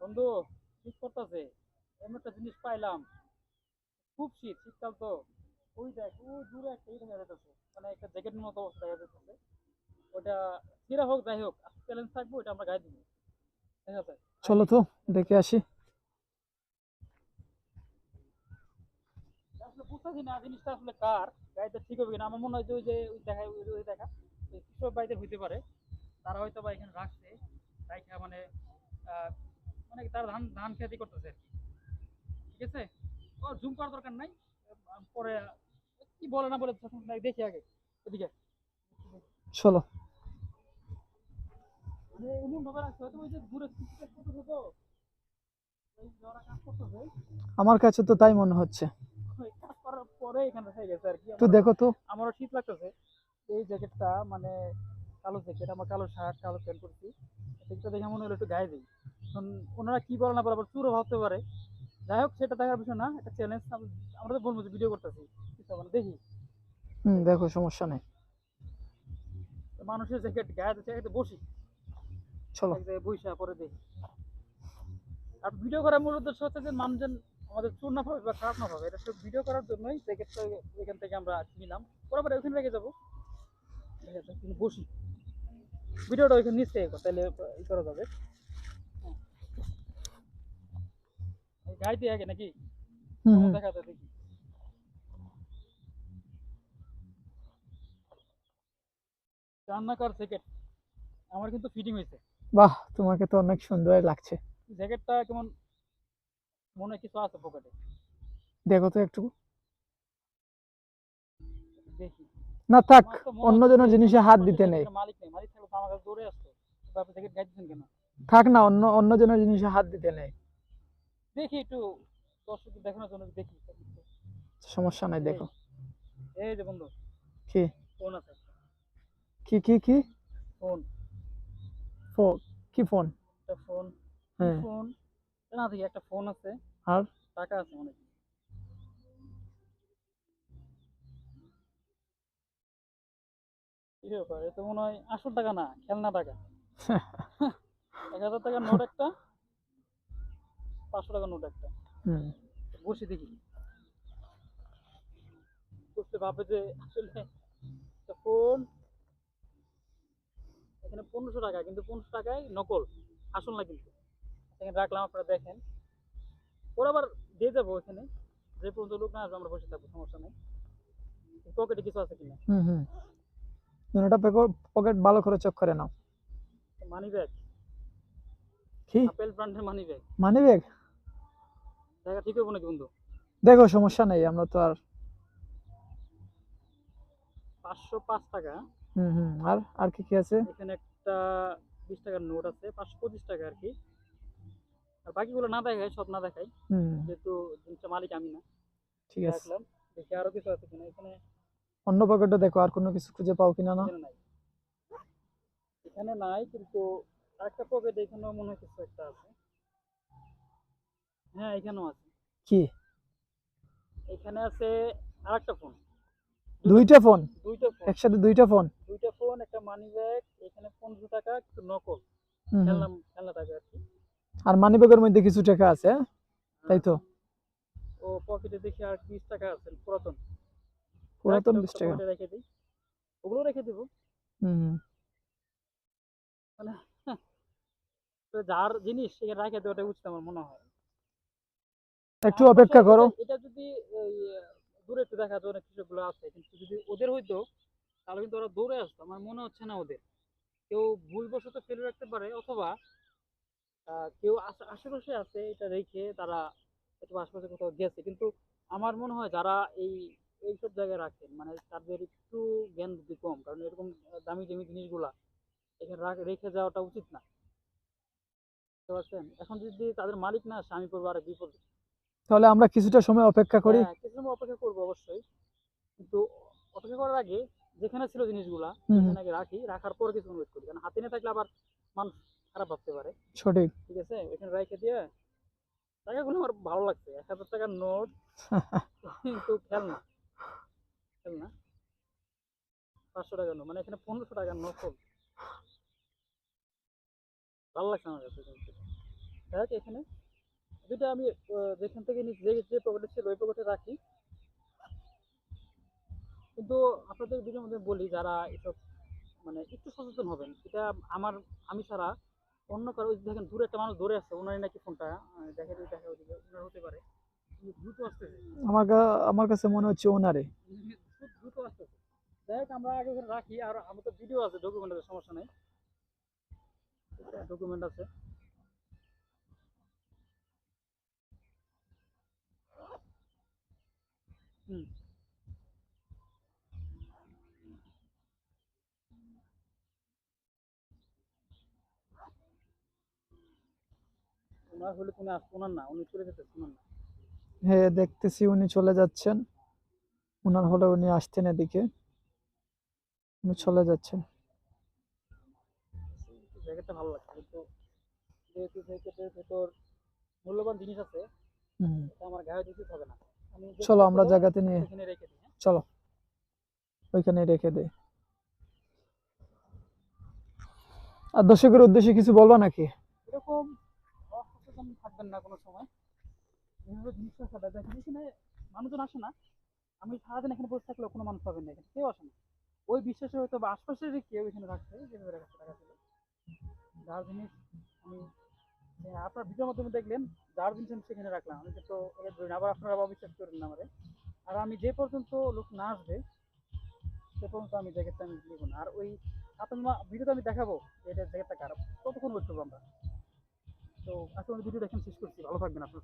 বন্ধু শীত করতেছে এমন একটা জিনিস পাইলাম। খুব শীত শীতকাল তো। ওই দেখ ওই দূরে একটা ই দেখা যাচ্ছে মানে একটা জ্যাকেটের মতো অবস্থা দেখা যাচ্ছে ওটা ছিঁড়া হোক যাই হোক চ্যালেঞ্জ থাকব ওটা আমরা গায়ে দিব। ঠিক আছে? চলো তো দেখে আসি। আসলে বুঝতেছি না জিনিসটা আসলে কার গাড়িটা ঠিক হবে কিনা। আমার মনে হয় যে ওই যে ওই দেখা ওই ওই দেখা কৃষক বাড়িতে হইতে পারে। তারা হয়তো বা এখানে রাখছে রাইখা মানে মানে তারা ধান ধান খেতি করতেছে আর কি। ঠিক আছে? ও জুম করার দরকার নাই। পরে কি বলে না বলে দেখি আগে এদিকে। চলো। মানে আমার কাছে তো তাই মনে হচ্ছে। ওই কাজ করার পরে এখানে গেছে আর কি। একটু আমার- দেখো তো। আমারও শীত লাগতেছে। এই জ্যাকেটটা মানে কালো জ্যাকেট আমার কালো শার্ট কালো প্যান্ট করছি দেখে মনে হলো একটু গায়ে দিই। ওনারা কি বলে না বলে আবার চুরও ভাবতে পারে। যাই হোক সেটা দেখার বিষয় না একটা চ্যালেঞ্জ আমরা তো বলব যে ভিডিও করতেছি। কিছু হবে না, দেখি। হুম দেখো সমস্যা নেই। তো মানুষের জ্যাকেট গায়ে দিচ্ছে জ্যাকেটে বসি। চলো। এক জায়গায় বইসা পরে দেখি। আর ভিডিও করার মূল উদ্দেশ্য হচ্ছে যে মানুষজন আমাদের চুর না পাবে বা খারাপ না পাবে এটা সব ভিডিও করার জন্যই জ্যাকেটটা এখান থেকে আমরা নিলাম। পরে ওখানে রেখে যাব। বসি। ভিডিওটা ওইখানে নিচ থেকে তাহলে ই করা যাবে। দিয়ে আগে নাকি? দেখা যায় দেখি। রান্নাকার জ্যাকেট আমার কিন্তু ফিটিং হয়েছে। বাহ তোমাকে তো অনেক সুন্দর লাগছে। জ্যাকেটটা কেমন? মনে কিছু আছে পকেটে দেখো তো একটু। দেখি। না থাক আমার তো অন্য হচ্ছে জিনিসে হাত দিতে নেই। মালিক নেই। মালিক থাকলে তো আমার কাছে দৌড়ে আসতো। জ্যাকেট কেন? থাক না অন্য অন্য জনের জিনিসে হাত দিতে নেই। দেখি একটু দর্শক দেখানোর জন্য দেখি। সমস্যা নাই দেখো। এই যে বন্ধু। কি? ফোন আছে। কি কি কি? ফোন। ফোন কি ফোন? একটা ফোন। হ্যাঁ। ফোন? না দেখি একটা ফোন আছে। আর? টাকা আছে অনেক। কি ব্যাপার? এ মনে হয় আসল টাকা না খেলনা টাকা। এক হাজার টাকার নোট একটা। পাঁচশো টাকার নোট একটা। বসে দেখি। বুঝতে ভাবে যে আসলে ফোন এখানে পনেরোশো টাকা কিন্তু পনেরোশো টাকায় নকল আসল না কিন্তু। এখানে রাখলাম আপনারা দেখেন। ওরা আবার দিয়ে যাব এখানে যে পর্যন্ত লোক না আসবে আমরা বসে থাকব সমস্যা নেই। পকেটে কিছু আছে কিনা? দুটা পকেট ভালো করে চেক করে নাও। মানি ব্যাগ কি? আপেল ব্র্যান্ডের মানি ব্যাগ মানি ব্যাগ দেখা ঠিক হব নাকি বন্ধু? দেখো সমস্যা নেই আমরা তো আর পাঁচশো পাঁচ টাকা। হুম হুম আর আর কি কি আছে? এখানে একটা বিশ টাকার নোট আছে পাঁচশো পঁচিশ টাকা আর কি। আর বাকিগুলো না দেখাই সব না দেখাই। হুম। যেহেতু জিনিসটা মালিক আমি না। ঠিক আছে। দেখি আরও কিছু আছে কিনা। এখানে অন্য পকেটে দেখো আর কোনো কিছু খুঁজে পাও কিনা না? এখানে নাই। এখানে নাই কিন্তু আরেকটা পকেট এখানেও মনে হয় কিছু একটা আছে। হ্যাঁ এখানেও আছে। কি? এখানে আছে আরেকটা ফোন দুইটা ফোন দুইটা ফোন একসাথে দুইটা ফোন দুইটা ফোন একটা মানি ব্যাগ এখানে পনেরোশো টাকা কিছু নকল। খেলনা খেলনা টাকা আর কি। আর মানি ব্যাগের মধ্যে কিছু টাকা আছে হ্যাঁ? তাই তো? ও পকেটে দেখি আর বিশ টাকা আছে পুরাতন। পুরাতন রাখি, বিশ ওটা টাকা রেখে দিই। ওগুলো রেখে দিব। হুম হুম। মানে যার জিনিস সেখানে রেখে দেওয়াটা উচিত আমার মনে হয়। একটু অপেক্ষা করো। এটা- যদি দূরে একটু দেখা যায় কৃষকগুলো আছে, কিন্তু যদি ওদের হইতো, তাহলে কিন্তু ওরা দৌড়ে আসতো। আমার মনে হচ্ছে না ওদের। কেউ ভুলবশত ফেলে রাখতে পারে, অথবা কেউ আশেপাশে আছে, এটা রেখে তারা একটু আশেপাশে কোথাও গেছে। কিন্তু আমার মনে হয় যারা এই, এইসব জায়গায় রাখেন মানে তাদের একটু জ্ঞান বুদ্ধি কম, কারণ এরকম দামি দামি জিনিসগুলা এখানে রাখ- যাওয়াটা উচিত না। বুঝতে পারছেন? এখন যদি তাদের মালিক না আসে, আমি পড়ব আর বিপদ। তাহলে আমরা কিছুটা সময় অপেক্ষা করি। হ্যাঁ কিছু সময় অপেক্ষা করব অবশ্যই। কিন্তু অপেক্ষা করার আগে যেখানে ছিল জিনিসগুলা সেখানে আগে রাখি। রাখার পরে কিছু ওয়েট করি। কারণ হাতে নিয়ে থাকলে আবার মানুষ খারাপ ভাবতে পারে। সঠিক। ঠিক আছে? ওইখানে রেখে দিয়ে টাকাগুলো আমার ভালো লাগছে। এক হাজার টাকার নোট। কিন্তু খেলনা খেলনা পাঁচশো টাকার নোট। মানে এখানে পনেরোশো টাকার নোট ভালো লাগছে আমার কাছে। দেখ এখানে দুইটা আমি যেখান থেকে যে যে পকেটে ছিল ওই পকেটে রাখি। কিন্তু আপনাদের ভিডিওর মধ্যে বলি যারা এসব মানে একটু সচেতন হবেন। এটা আমার আমি ছাড়া অন্য কারও দেখেন দূরে একটা মানুষ ধরে আছে ওনারই নাকি ফোনটা দেখে দেখা ওদিকে ওনার হতে পারে। দ্রুত আসতেছে। আমার আমার কাছে মনে হচ্ছে ওনারে। খুব দ্রুত আসতেছে। যাই হোক আমরা আগে রাখি আর আমার তো ভিডিও আছে ডকুমেন্ট আছে সমস্যা নেই। ডকুমেন্ট আছে। হুম। ওনার হলে ওনার না উনি চলে যেতে ওনার না। হ্যাঁ দেখতেছি উনি চলে যাচ্ছেন। ওনার হলে উনি আসতেন এদিকে। উনি চলে যাচ্ছেন। জ্যাকেটটা ভালো লাগছে কিন্তু যেহেতু জ্যাকেটের ভেতর মূল্যবান জিনিস আছে এটা আমার গায়ে দিতে হবে না। চলো আমরা জায়গাতে নিয়ে এখানে রেখে দিই হ্যাঁ? চলো। ওইখানে রেখে দে আর দর্শকের উদ্দেশ্যে কিছু বলবা নাকি? এরকম অসচেতন থাকবেন না কোনো সময়। এভাবে জিনিস রাখা দেখেন এখানে মানুষজন আসে না আমি সারাদিন এখানে বসে থাকলেও কোনো মানুষ পাবেন না এখানে কেউ আসে না। ওই বিশ্বাসে হয়তো বা আশপাশের কেউ এখানে রাখছে যেভাবে রাখছে রাখা ছিল যার জিনিস আমি হ্যাঁ, আপনার ভিডিওর মাধ্যমে দেখলেন, যার জিনিস সেখানে রাখলাম। আমি কিন্তু আবার আপনারা আবার বিশ্বাস করেন না আমার। আর আমি যে পর্যন্ত লোক না আসবে, সে পর্যন্ত আমি জ্যাকেটটা আমি নিব না। আর ওই আপনার ভিডিওটা আমি দেখাবো, এটা জ্যাকেটটা খারাপ ততক্ষণ করব আমরা? তো আজকে আমাদের ভিডিও দেখেন, শেষ করছি। ভালো থাকবেন আপনার